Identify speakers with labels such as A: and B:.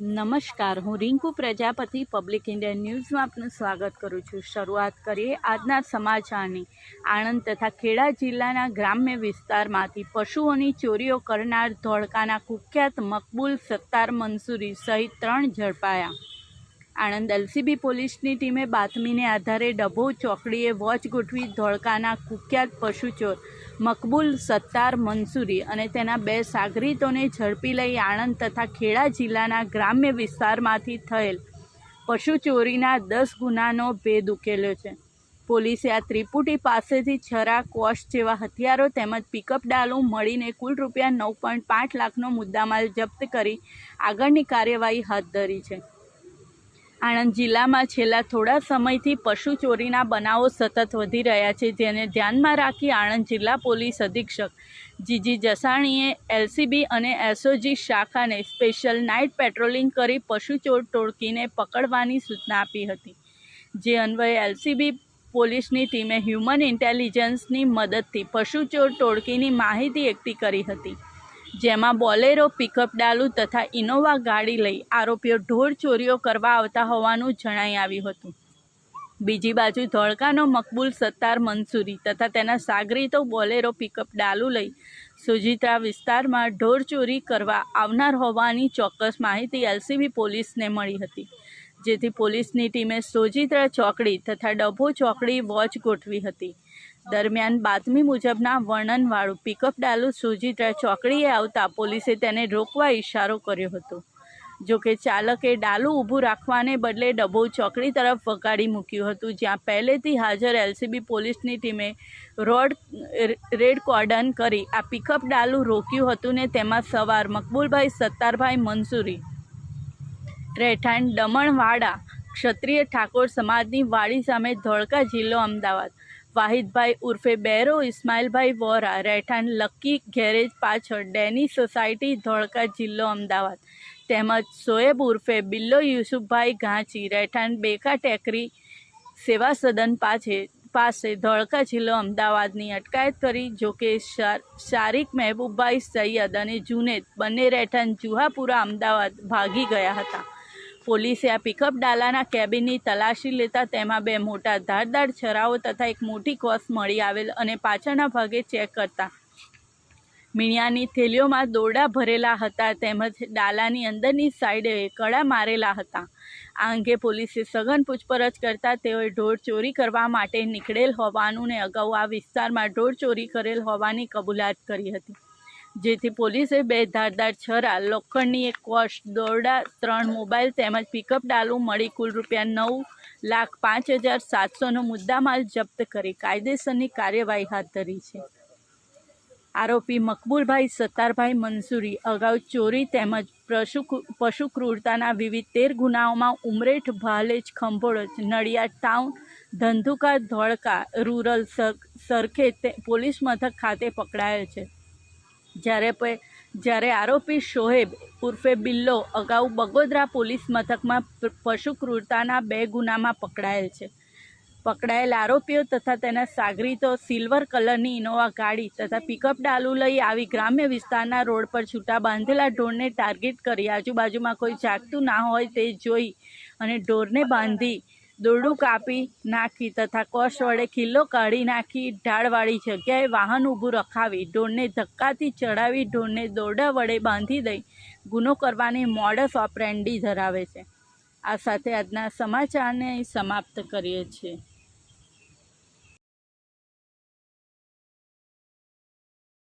A: નમસ્કાર, હું Rinku Prajapati public India ન્યૂઝમાં આપનું સ્વાગત કરું છું. શરૂઆત કરીએ આજના સમાચારની. આણંદ તથા ખેડા જિલ્લાના ગ્રામ્ય વિસ્તારમાંથી પશુઓની ચોરીઓ કરનાર ધોળકાના કુખ્યાત મકબૂલ સત્તાર મંસૂરી સહિત ત્રણ ઝડપાયા. આણંદ એલસીબી પોલીસની ટીમે બાતમીને આધારે ડભો ચોકડીએ વોચ ગોઠવી ધોળકાના કુખ્યાત પશુચોર મકબૂલ સત્તાર મંસૂરી અને તેના બે સાગરીતોને ઝડપી લઈ આણંદ તથા ખેડા જિલ્લાના ગ્રામ્ય વિસ્તારમાંથી થયેલ પશુ ચોરીના દસ ગુનાનો ભેદ ઉકેલ્યો છે. પોલીસે આ ત્રિપુટી પાસેથી છરા કોશ જેવા હથિયારો તેમજ પિકઅપ ડાલું મળીને કુલ રૂપિયા નવ પોઈન્ટ પાંચ લાખનો મુદ્દામાલ જપ્ત કરી આગળની કાર્યવાહી હાથ ધરી છે. આણંદ જિલ્લામાં છેલ્લા થોડા સમયથી પશુ ચોરીના બનાવો સતત વધી રહ્યા છે, જેને ધ્યાનમાં રાખી આણંદ જિલ્લા પોલીસ અધિક્ષક જીજી જસાણીએ એલસીબી અને એસઓજી શાખાને સ્પેશિયલ નાઇટ પેટ્રોલિંગ કરી પશુ ચોર ટોળકીને પકડવાની સૂચના આપી હતી, જે અન્વયે એલસીબી પોલીસની ટીમે હ્યુમન ઇન્ટેલિજન્સની મદદથી પશુ ચોર ટોળકીની માહિતી એકઠી કરી હતી. જેમાં બોલેરો, પિકઅપ ડાલુ તથા ઇનોવા ગાડી લઈ આરોપીઓ ઢોર ચોરીઓ કરવા આવતા હોવાનું જણાઈ આવ્યું હતું. બીજી બાજુ ધોળકાનો મકબૂલ સત્તાર મંસૂરી તથા તેના સાગરીતો બોલેરો, પિકઅપ ડાલુ લઈ સુજિત્રા વિસ્તારમાં ઢોર ચોરી કરવા આવનાર હોવાની ચોક્કસ માહિતી એલસીબી પોલીસને મળી હતી, જેથી પોલીસની ટીમે સોજિત્રા ચોકડી તથા ડભો ચોકડી વોચ ગોઠવી હતી. દરમિયાન બાતમી મુજબના વર્ણનવાળું પિકઅપ ડાલુ સુજિત્રા ચોકડીએ આવતા પોલીસે તેને રોકવા ઇશારો કર્યો હતો. જો કે ચાલકે ડાલુ ઊભું રાખવાને બદલે ડબો ચોકડી તરફ વગાડી મૂક્યું હતું, જ્યાં પહેલેથી હાજર એલસીબી પોલીસની ટીમે રોડ, રેડ કોર્ડન કરી આ પિકઅપ ડાલુ રોક્યું હતું ને તેમાં સવાર મકબૂલભાઈ, સત્તારભાઈ મંસૂરી, રહેઠાણ દમણવાડા, ક્ષત્રિય ઠાકોર સમાજની વાડી સામે ધોળકા જિલ્લો અમદાવાદ વાહિદભાઈ ઉર્ફે બેરો, ઇસ્માઇલભાઈ વોરા રહેઠાણ લક્કી ગેરેજ પાછળ ડેની સોસાયટી, ધોળકા જિલ્લો, અમદાવાદ. તેમજ સોએબ ઉર્ફે બિલ્લો, યુસુફભાઈ ઘાંચી રહેઠાણ બેકા ટેકરી સેવા સદન પાસે પાસે ધોળકા જિલ્લો, અમદાવાદની અટકાયત કરી જોકે શારિક મહેબૂબભાઈ સૈયદ અને જુનેદ બંને રહેઠાણ જુહાપુરા, અમદાવાદ ભાગી ગયા હતા. પોલીસે આ પિકઅપ ડાલાના કેબિનની તલાશી લેતા તેમાં બે મોટા ધારદાર છરાઓ તથા એક મોટી કોસ મળી આવેલ અને પાછળના ભાગે ચેક કરતા. મીણિયાની થેલીઓમાં દોરડા ભરેલા હતા તેમજ ડાલાની અંદરની સાઈડે કડા મારેલા હતા. આ અંગે પોલીસે સઘન પૂછપરછ કરતા તેઓએ ઢોર ચોરી કરવા માટે નીકળેલ હોવાનું ને અગાઉ આ વિસ્તારમાં ઢોર ચોરી કરેલ હોવાની કબૂલાત કરી હતી. જેથી પોલીસે બે ધારદાર છરા, લોખંડની એક કોશ દોરડા, ત્રણ મોબાઈલ તેમજ પિકઅપ ડાલું મળી કુલ રૂપિયા નવ લાખ પાંચ હજાર સાતસોનો મુદ્દામાલ જપ્ત કરી કાયદેસરની કાર્યવાહી હાથ ધરી છે. આરોપી મકબૂલભાઈ સત્તારભાઈ મંસૂરી અગાઉ ચોરી તેમજ પશુ પશુ ક્રૂરતાના વિવિધ તેર ગુનાઓમાં ઉમરેઠ, ભાલેજ, ખંભોળજ, નડિયાદ ટાઉન, ધંધુકા, ધોળકા, રૂરલ સરખે પોલીસ મથક ખાતે પકડાયેલ છે. જ્યારે જ્યારે આરોપી શોહેબ ઉર્ફે બિલ્લો અગાઉ બગોદરા પોલીસ મથકમાં પશુ ક્રૂરતાના બે ગુનામાં પકડાયેલ છે. પકડાયેલ આરોપીઓ તથા તેના સાગરીતો સિલ્વર કલરની ઇનોવા ગાડી તથા પિકઅપ ડાલુ લઈ આવી ગ્રામ્ય વિસ્તારના રોડ પર છૂટા બાંધેલા ઢોરને ટાર્ગેટ કરી આજુબાજુમાં કોઈ જાગતું ના હોય તે જોઈ અને ઢોરને બાંધી દોરડું કાપી નાખી તથા કોષ વડે ખીલ્લો કાઢી નાખી ઢાળવાળી જગ્યાએ વાહન ઊભું રખાવી ઢોરને ધક્કાથી ચડાવી ઢોરને દોરડા વડે બાંધી દઈ ગુનો કરવાની મોડસ ઓપરેન્ડી ધરાવે છે. આ સાથે આજના સમાચારને સમાપ્ત કરીએ છીએ.